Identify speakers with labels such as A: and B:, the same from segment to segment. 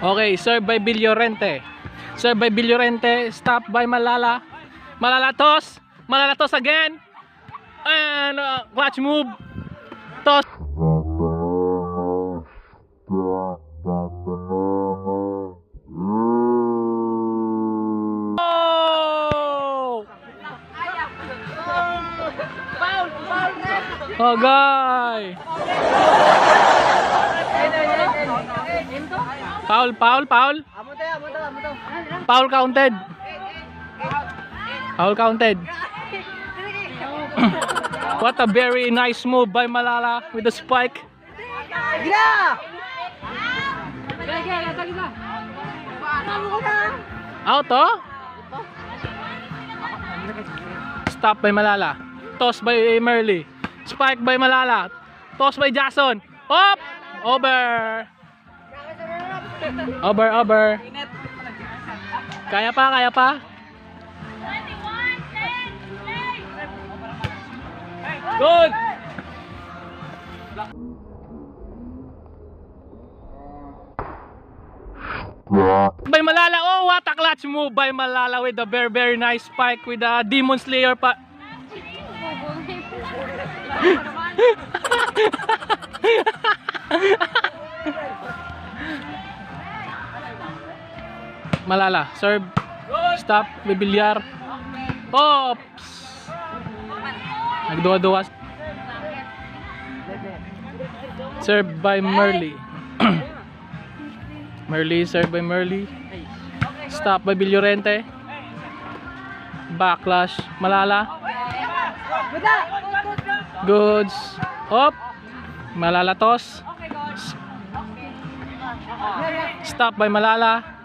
A: Okay, served by Villorente. Served by Villorente. Stop by Malala. Malala toss. Malala toss again. And uh, clutch move. Toss. Oh! Oh, guy. Foul, foul, foul. Foul counted. Foul counted. What a very nice move by Malala with the spike. Out, oh? Stop by Malala. Toss by Merly. Spike by Malala. Toss by Jason. Up! Over. Over, over. Kaya pa, kaya pa. Good! By Malala, oh what a clutch move by Malala with a very very nice spike with a Demon Slayer pa. Malala, serve. Stop, bibilyar. Ops! Nagduwa-duwas. Served by Merly. Merly, served by Merly. Stop by Villorente. Backlash. Malala. Goods. Hop. Malala toss. Stop by Malala.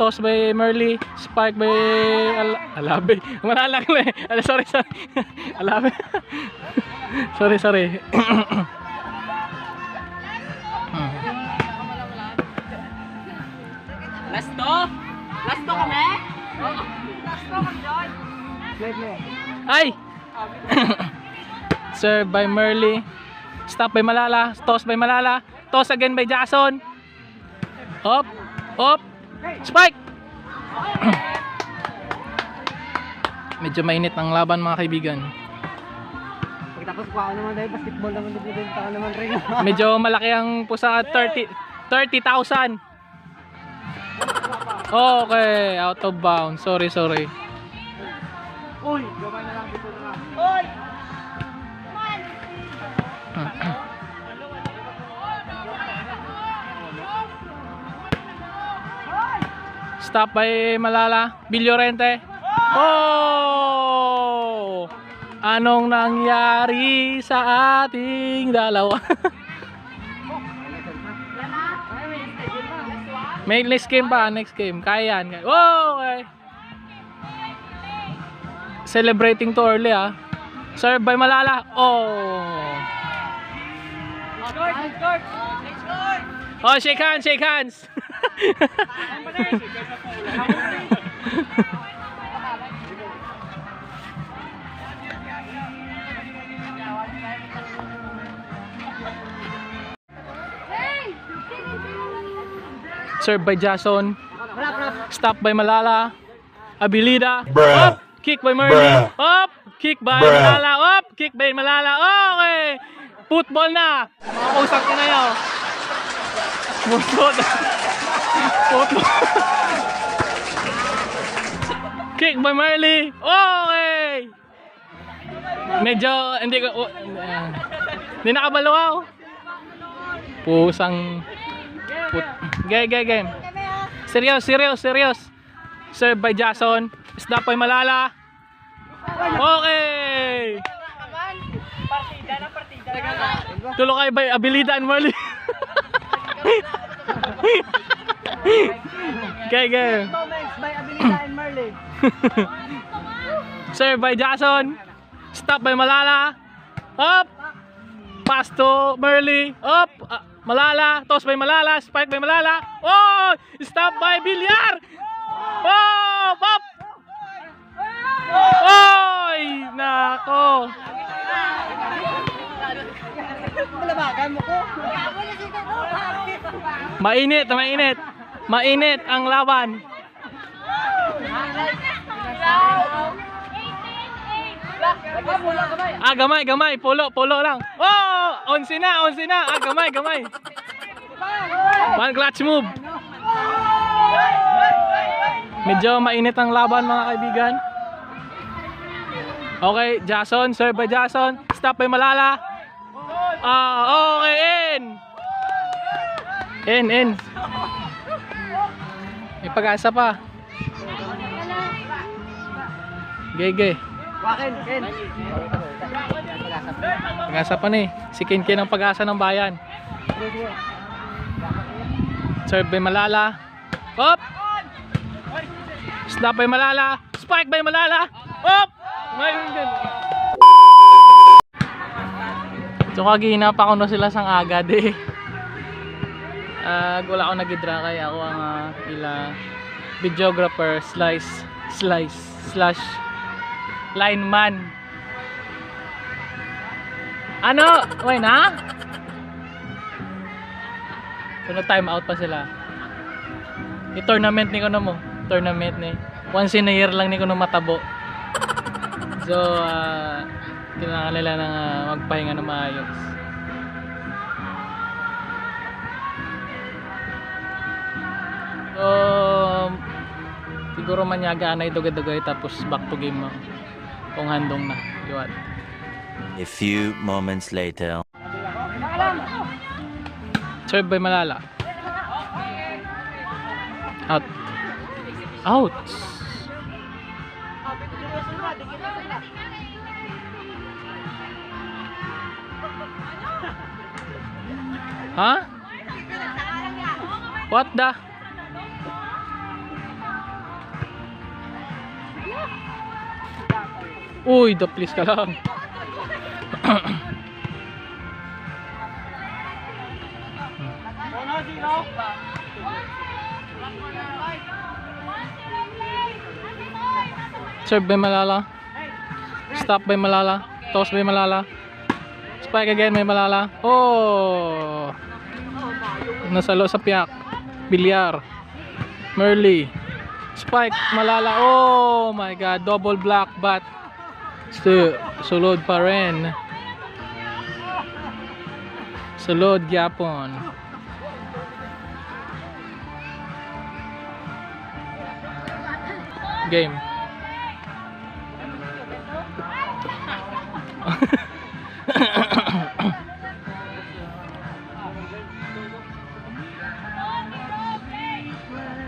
A: Toss by Merly. Spike by Al Alabe. Malala ko eh. Sorry, sorry. Alabe. sorry, sorry.
B: Last to? Last to kami?
A: Ay! Served by Merly. Stop by Malala. Toss by Malala. Toss again by Jason. Hop. Hop. Spike! Medyo mainit ang laban mga kaibigan.
C: Pagkatapos ko ako naman dahil basketball naman dito din ako naman rin.
A: Medyo malaki ang pusa 30 30,000. Okay, out of bounds. Sorry, sorry.
C: Uy, gabay na lang
A: Stop by Malala. Villorente. Oh! Anong nangyari sa ating dalawa? May next game pa, next game. Kaya yan. Oh, okay. Celebrating too early ah. Serve by Malala. Oh. Oh, shake hands, shake hands. Served by Jason. Stop by Malala. Abilida. Up. Kick by.
D: Bruh.
A: Up. Kick by
D: Bruh.
A: Malala. Up. Kick by Malala. Okay. Football na. Mga kusang ka na yun. Football. Football. Kick by Marley. Okay. Medyo hindi ko oh, uh, hindi nakabalaw. Pusang put. Game, game, game. Serious, serious, serious. Served by Jason. Stop by Malala. Okay. Tulo kayo by Abilida and Marley. okay, game.
C: Moments by Abilita and Marley.
A: Served by Jason. Stop by Malala. Up. Pass to Merly. Up. Ah, Malala. Toss by Malala. Spike by Malala. Oh! Stop by Bilyar. Oh! Up. Oy! Nako.
C: Malabagan mo ko.
A: Mainit, mainit. Mainit ang laban. Ah, gamay, gamay. Pulo, pulo lang. Oh! Onsi na, onsi na. Ah, gamay, gamay. One clutch move. Medyo mainit ang laban mga kaibigan. Okay, Jason. Serve by Jason. Stop by Malala. Ah, okay, in. In, in. Pag-asa pa. Gege.
C: Wakin, Ken.
A: Pag-asa pa ni. Si Ken Ken ang pag-asa ng bayan. Serve by Malala. Hop! Stop by Malala. Spike by Malala. Hop! May So kagina pa kuno sila sang agad eh. Ah, wala ako nagidra kaya ako ang ah, ila videographer slice slice slash lineman. Ano? Wait na? Kuno time out pa sila. I-tournament ni kuno mo. Tournament ni. Once in a year lang ni kuno matabo. So, ah, kailangan nila ng ah, magpahinga na maayos. Siguro manyaga na dugay-dugay tapos back to game mo. Kung handong na. Liwat.
D: A few moments later.
A: Serve by Malala. Out. Out. Ha? What the? Uy, the please ka lang. Serve by Malala. Stop by Malala. Toss by Malala. Spike again by Malala. Oh! Nasalo sa piyak. Bilyar. Merly. Spike Malala. Oh my god. Double block but still sulod pa rin. Sulod gyapon. Game.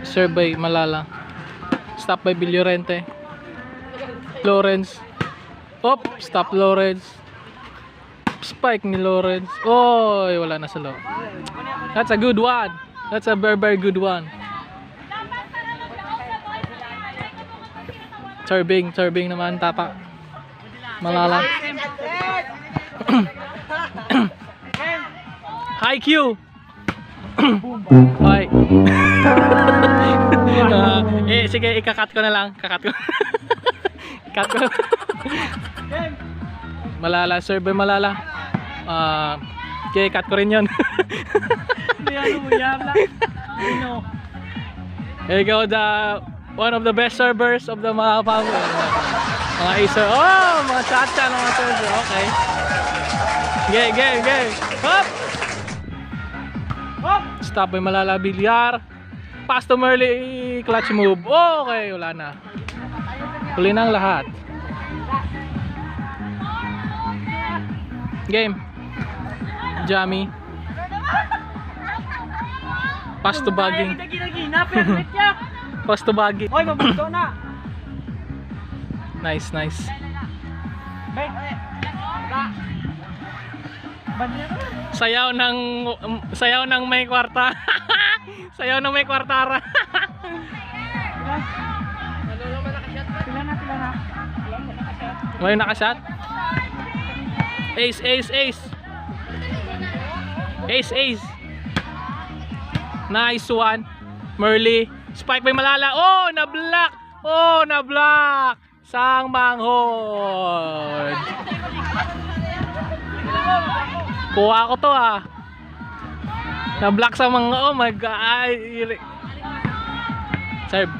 A: Serve by Malala. Stop by Villorente. Lawrence. Op, stop Lawrence. Spike ni Lawrence. Oy, wala na sa loob. That's a good one. That's a very very good one. Serving, serving naman tapa. Malala. High Q. Hoy. Ah, eh, sige, ikakat ko na lang. Kakat ko. Cut ko. Malala, sir, by malala. Ah, okay, cut ko rin yun. Here you go, the one of the best servers of the mga pang mga Acer. Oh, mga chacha ng mga server. Okay. Game, game, game. Hop! Stop by Malala Bilyar. Pass to Merly clutch move. Okay, wala na. Huli na ang lahat. Game. Jammy. Pass to bagging. Pass to bagging.
C: Hoy, mabuto na.
A: Nice, nice. Sayaw ng um, sayaw ng may kwarta. sayaw ng may kwartara. May nakashot? Ace, ace, ace. Ace, ace. Nice one. Merly. Spike by Malala. Oh, na-block. Oh, na-block. Sang manghod. Kuha ko to ah. Na-block sa mga, oh my god. Ay, Serve.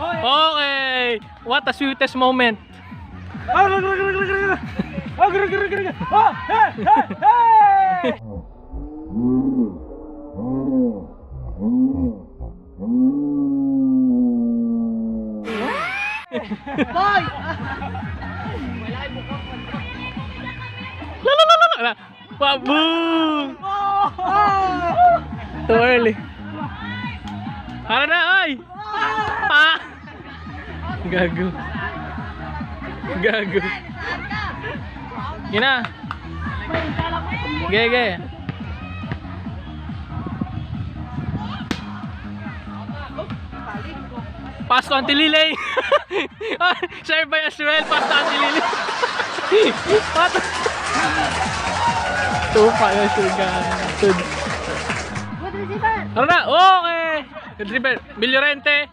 A: Okay. What a sweetest moment. Oh, gerak, gerak, gerak, gerak, gerak. Oh, gerak, gerak, gerak. Oh, ah, hei, hei, hei.
C: Boy. Wala ay bukang
A: La la la la la. Pabu. Too early. Para na, oy. Pa. Gago. Gago. Gina. Gege. Pass to Auntie Lily. Share ah, by as well. Pass to Auntie Lily. Tupa na sugan. Good receiver. Ano na? Okay. Good receiver. Bill Llorente.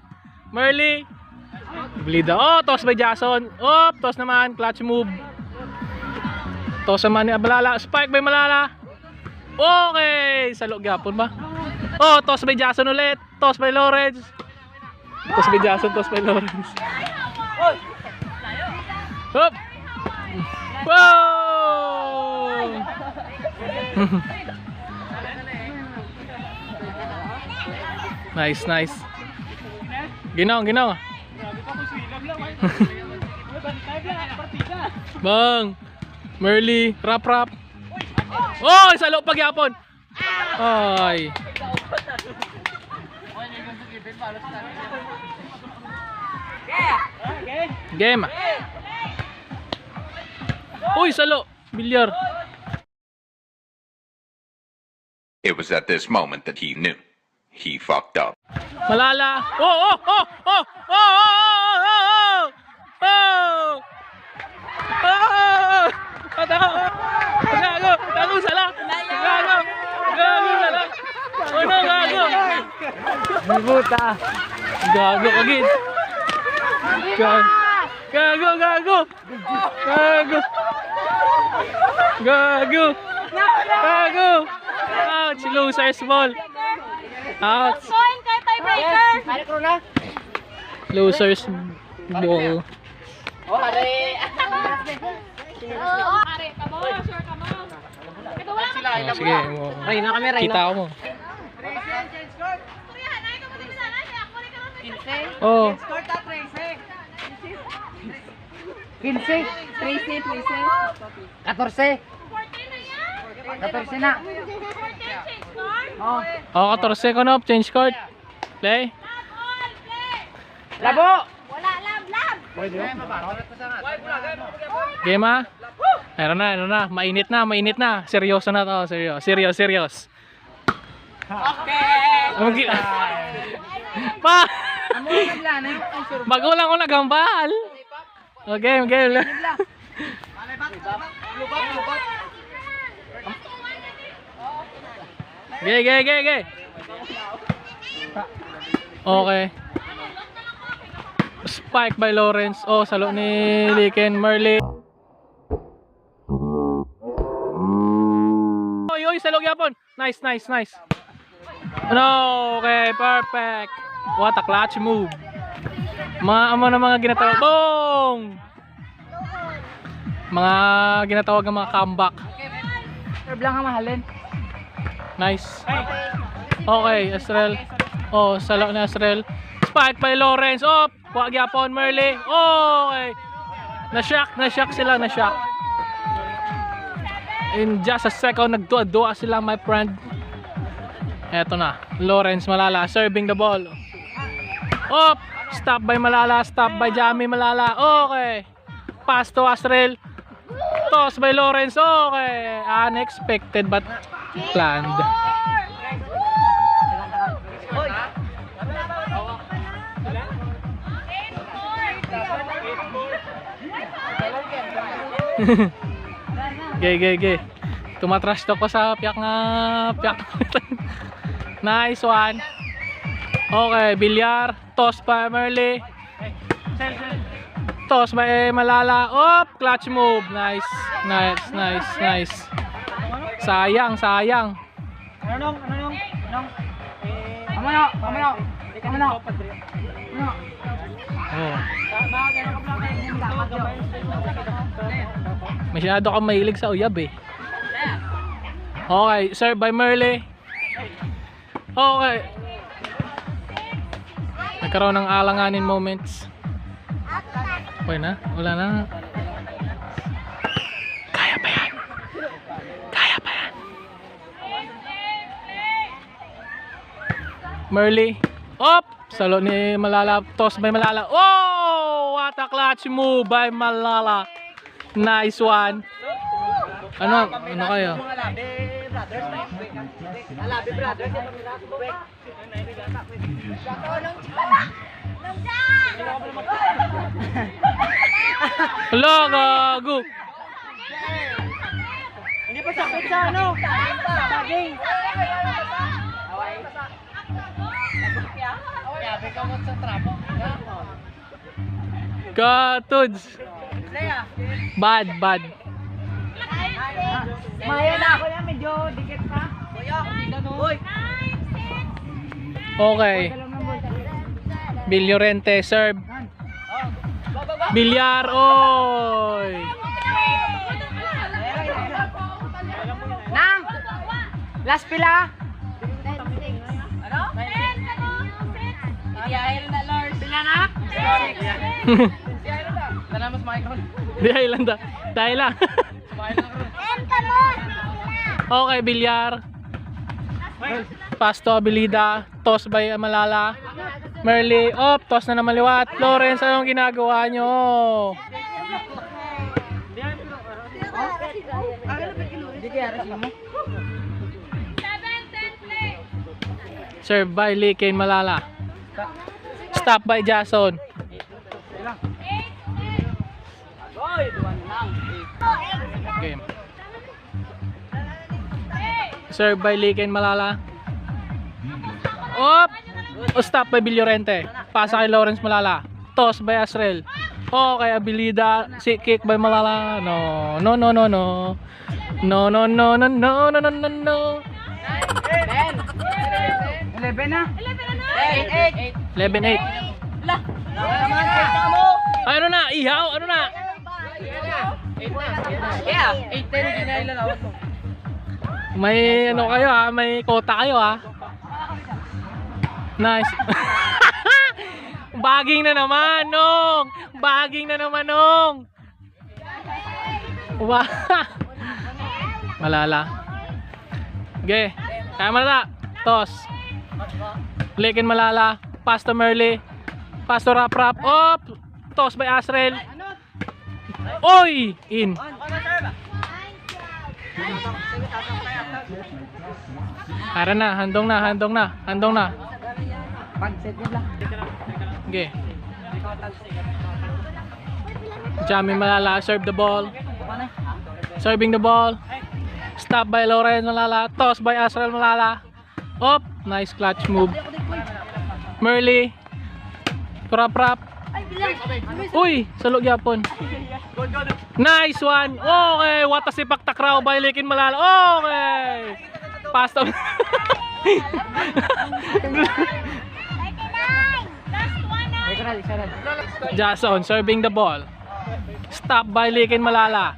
A: Merly. Blida. Oh, toss by Jason. Oh, toss naman. Clutch move. Toss naman ni Malala. Spike by Malala. Okay! Sa loob gapon ba? Oh, toss by Jason ulit. Toss by Lawrence. Toss by Jason, toss by Lawrence. Hop! Wow! nice, nice. Ginaw, ginaw. Bang! Merly, rap rap. Oh, sa loob pagyapon. Ay. Game. Uy, salo. Bilyar.
E: It was at this moment that he knew. He fucked up.
A: Malala. Oh, oh, oh, oh, oh, oh, oh, oh, oh. Oh! Gago! Gago! Gago sala! Gago! Gago sala! Oh no, gago!
C: Buta.
A: Gago agad! Gago! Gago! Gago! Gago! Gago! Gago! Ouch! Loser's ball! Ouch!
F: Point kay tiebreaker.
A: Loser's ball. Oh, are.
F: Oo, oh, are. Come on, sure, come on. Ito wala sila.
A: Oh, sige, mo.
C: Ray na kami, Ray na.
A: Kita ko mo. Oh.
C: 15,
F: 13,
C: 14,
F: 14 na.
C: 14, Oh.
A: Oh, 14 ko na, change card. Play.
C: Labo!
A: Game ah. Meron na, meron na. Mainit na, mainit na. Seryoso na to, seryoso. Serious, serious. Okay. pa! Magulang ko nagambal. Oh, game, game. Ge, ge, ge, ge. Okay. Spike by Lawrence. Oh, salo ni Liken Merlin. Oy, oy, salog yapon. Nice, nice, nice. No, okay, perfect. What a clutch move. Mga amo na mga ginatawag. Boom! Mga ginatawag ng mga comeback.
C: Serve lang ang mahalin.
A: Nice. Okay, Astral. Oh, salo na Astral. Spike by Lawrence. Oh, wag yapon Merly. Okay. Na-shock, na-shock sila, na-shock. In just a second, nagdua-dua sila, my friend. Eto na, Lawrence Malala serving the ball. Op! Stop by Malala, stop by Jamie Malala. Okay. Pass to Astral. Toss by Lawrence. Okay. Unexpected but planned. Gay, gay, gay. Tumatrash to ko sa piyak nga piyak. nice one. Okay, bilyar. Toss pa Merly. Toss ba eh malala. Op, clutch move. Nice. Nice, nice, nice. Sayang, sayang.
C: Ano nung? Ano nung? Anong? Kamano, kamano. Kamano.
A: Oh. Masyado kang mahilig sa uyab eh. Okay, serve by Merle. Okay. Nagkaroon ng alanganin moments. Okay na? Wala na? Kaya pa yan. Kaya pa yan. Merle. Op! Salo ni Malala. Toss by Malala. Oh! What a clutch move by Malala. Nice one. Ano? Ano kayo? Hello, gago.
C: Hindi pa sakit sa ano? Saging.
A: Grabe ka mo sa trapo. Ka, Tuds. Bad, bad.
C: Maya na ako yan, medyo dikit pa. Kuya, gano'n. Oh?
A: Okay. Bilyo Rente, serve. Bilyar, oy!
C: Nang! Last pila! Ano?
A: Di Island ah. Dahil lang. okay, Bilyar. Pasto Abilida. Toss by Malala. Merly, op, toss na naman liwat. Lawrence, anong ginagawa nyo? Serve by Lee Kane Malala. Stop by Jason. Game. Serve by Liken Malala. Op! O stop by Villorente. Pasa kay Lawrence Malala. Toss by Asrel. Oh, kay Abilida. Si kick by Malala. No, no, no, no, no. No, no, no, no, no, no, no, no.
C: 11 na. 11 8.
A: 11-8. Ano na? Ihaw? Ano na?
C: Kaya, 8, 10, hindi na ilalawat mo.
A: May ano kayo ha? May kota kayo ha? Nice. Baging na naman, Nong! Baging na naman, Nong! Wow! Malala. Okay. Kaya malala. Toss. Lekin malala. Pass to Merly. Pass to Rap Rap. Op! Toss by Asrel. Oy! In. Tara na, handong na, handong na, handong na.
C: Pag-set nila.
A: Okay. Jamie Malala, serve the ball. Serving the ball. Stop by Loren Malala. Toss by Asrel Malala. Op, nice clutch move. Merly. Prop prop. Uy, salog yapon. Nice one. Okay, what wata si Paktakraw balikin malala. Okay. Pass
C: Pasta.
A: Jason serving the ball. Stop by Likin Malala.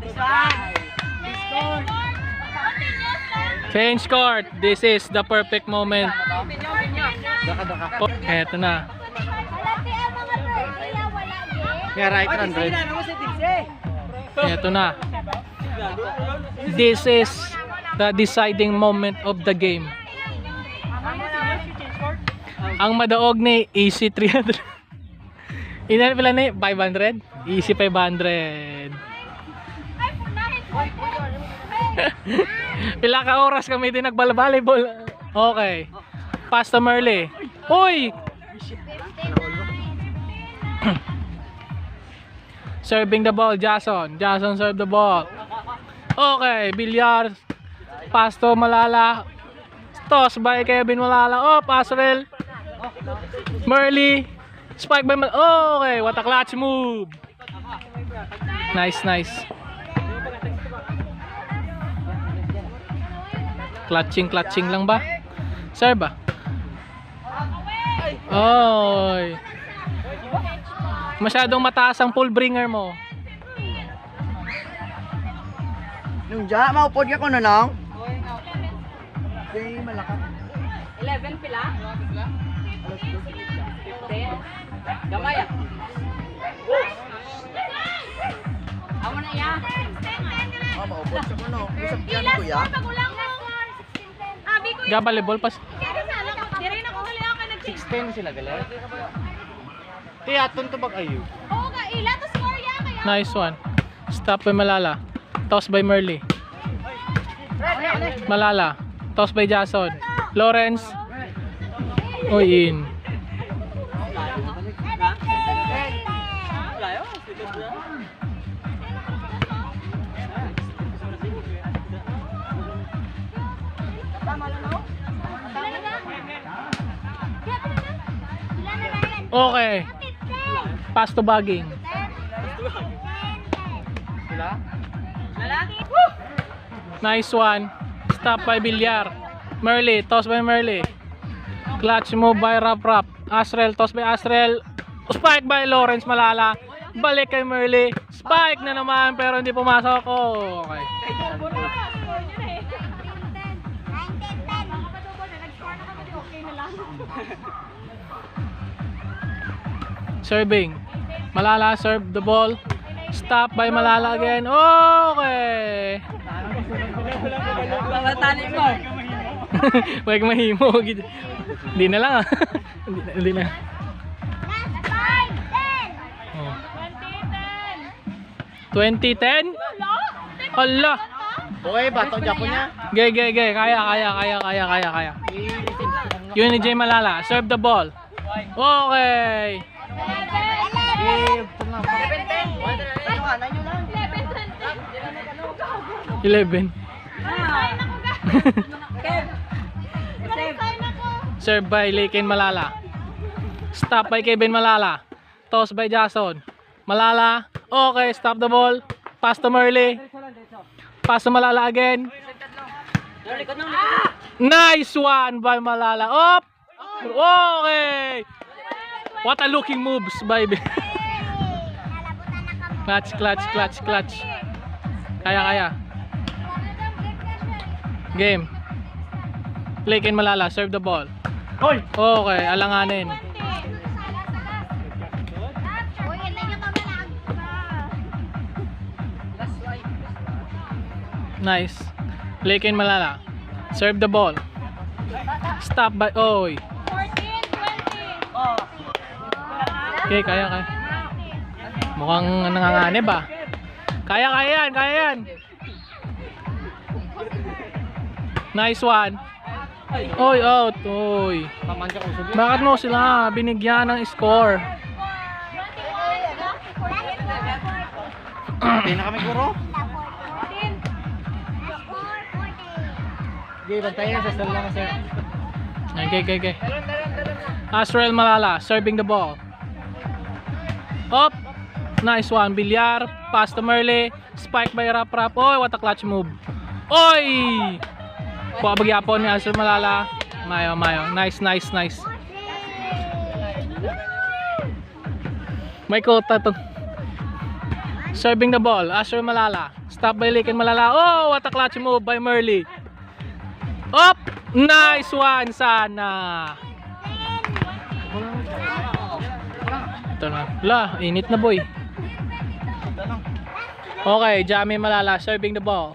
A: Let's go. Change court. This is the perfect moment. Eto na.
C: May right run, right?
A: Eto na. This is the deciding moment of the game. Ang madaog ni Easy 300. Ilan pala ni 500? Easy 500. Pila ka oras kami din nagbalbalibol. Okay. Pass to Merle. Uy! Serving the ball, Jason. Jason serve the ball. Okay, Bilyar. Pass to Malala. Toss by Kevin Malala. Oh, Pasrel. Merly. Spike by Mal Okay, what a clutch move. Nice, nice. Clutching, clutching lang ba? Serve ba? Oy. Masyadong mataas ang full bringer mo.
C: Nung dyan, maupod ka ko na nang. Di malakas.
B: 11 pila? 15. Gamay ah. Amo na iya.
C: Ah, maupod ka ko no. Isang
F: Ilas
C: piyan ko ya.
F: Mo, pagulang mo. Abi ko
A: Ga volleyball pas.
F: Kaya sana ka. Di rin ako nag-change.
C: 10 sila galit. Kaya to bag ayo.
F: Oo ka, ila. Tapos score ya kaya.
A: Nice one. Stop by Malala. Toss by Merly. Malala. Toss by Jason. Lawrence. Uy, in. Okay. Pass to bagging. Nice one. Stop by Villar. Merly. Toss by Merly. Clutch move by Rap Rap. Asrel. Toss by Asrel. Spike by Lawrence Malala. Balik kay Merly. Spike na naman pero hindi pumasok. Oh, okay. Serving. Malala serve the ball. Stop by Malala again. Okay.
B: Babatali mo.
A: Huwag mahimo. Hindi na lang ah. Hindi na-. Oh. 2010? Hala.
C: Okay, bato Japon niya.
A: Gay, gay, gay. Kaya, kaya, kaya, kaya, kaya, kaya. Yun ni Jay Malala. Serve the ball. Okay. Eleven. Serve by Laken Malala. Stop by Kevin Malala. Toss by Jason. Malala. Okay, stop the ball. Pass to Merly. Pass to Malala again. Nice one by Malala. Up. Okay. What a looking moves by Clutch, clutch, clutch, clutch. Kaya, kaya. Game. Laken Malala. Serve the ball.
C: Hoy!
A: Okay, alanganin. Nice. Laken Malala. Serve the ball. Stop by Oy. Okay, kaya kaya. Mukhang nanganganib ah. Kaya kaya yan, kaya yan. Nice one. Oy, out. Oy. Bakit mo sila binigyan ng score?
C: Hindi na kami guro. Sige, bantayan sa sala na sir.
A: Okay, okay, okay. Asrael Malala serving the ball. Up. Nice one. Bilyar. Pass to Merle. Spike by Rap Rap. Oy, what a clutch move. Oy! Kuha bagyapon ni Asrael Malala. Mayo, mayo. Nice, nice, nice. May kota. Serving the ball. Asrael Malala. Stop by Laken Malala. Oh, what a clutch move by Merle. Up! Nice one sana. Ito na. La, init na boy. Okay, Jamie Malala serving the ball.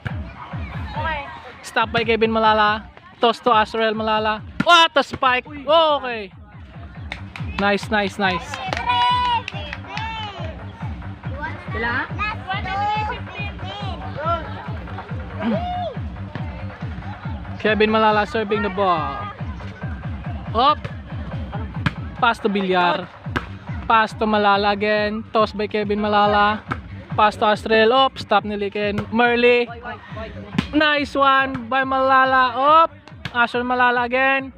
A: Stop by Kevin Malala. Toss to Asrael Malala. What a spike! Okay. Nice, nice, nice.
F: Sila?
A: Kevin Malala serving the ball. Up. Pass to Bilyar. Pass to Malala again. Toss by Kevin Malala. Pass to Astrel. Up. Stop ni Liken. Merly. Nice one by Malala. Up. Astrel Malala again.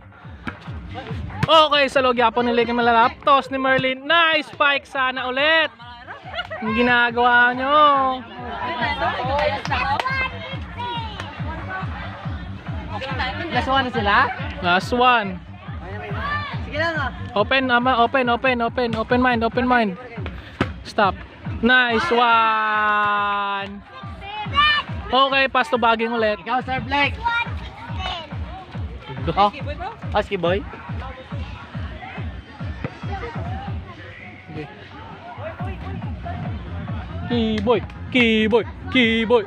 A: Okay, sa log yapon ni Liken Malala. Toss ni Merly. Nice spike sana ulit. Ang ginagawa nyo.
C: Last one na sila?
A: Last one. Open, ama, open, open, open, open mind, open mind. Stop. Nice one. Okay, pass to bagging ulit.
C: Ikaw, Sir Blake. Oh, Husky boy.
A: Keyboy, keyboy, keyboy.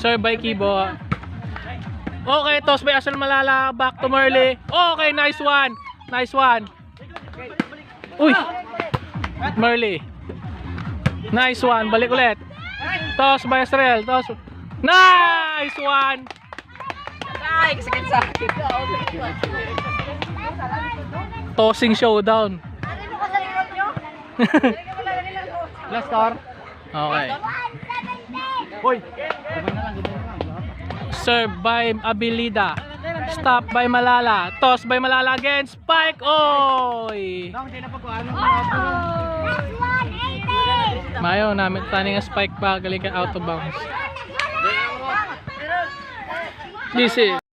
A: Sir by Kibo. Okay, toss by Asal Malala. Back to Merly. Okay, nice one. Nice one. Uy! Merly. Nice one. Balik ulit. Toss by Asrel. Toss. Nice one.
B: Ay, sakit sa akin.
A: Tossing showdown.
C: Last score.
A: Okay.
C: Hoy.
A: Serve by Abilida. Stop by Malala. Toss by Malala again. Spike. Oy! Mayo namin taning spike pa galing ka out of bounds. This is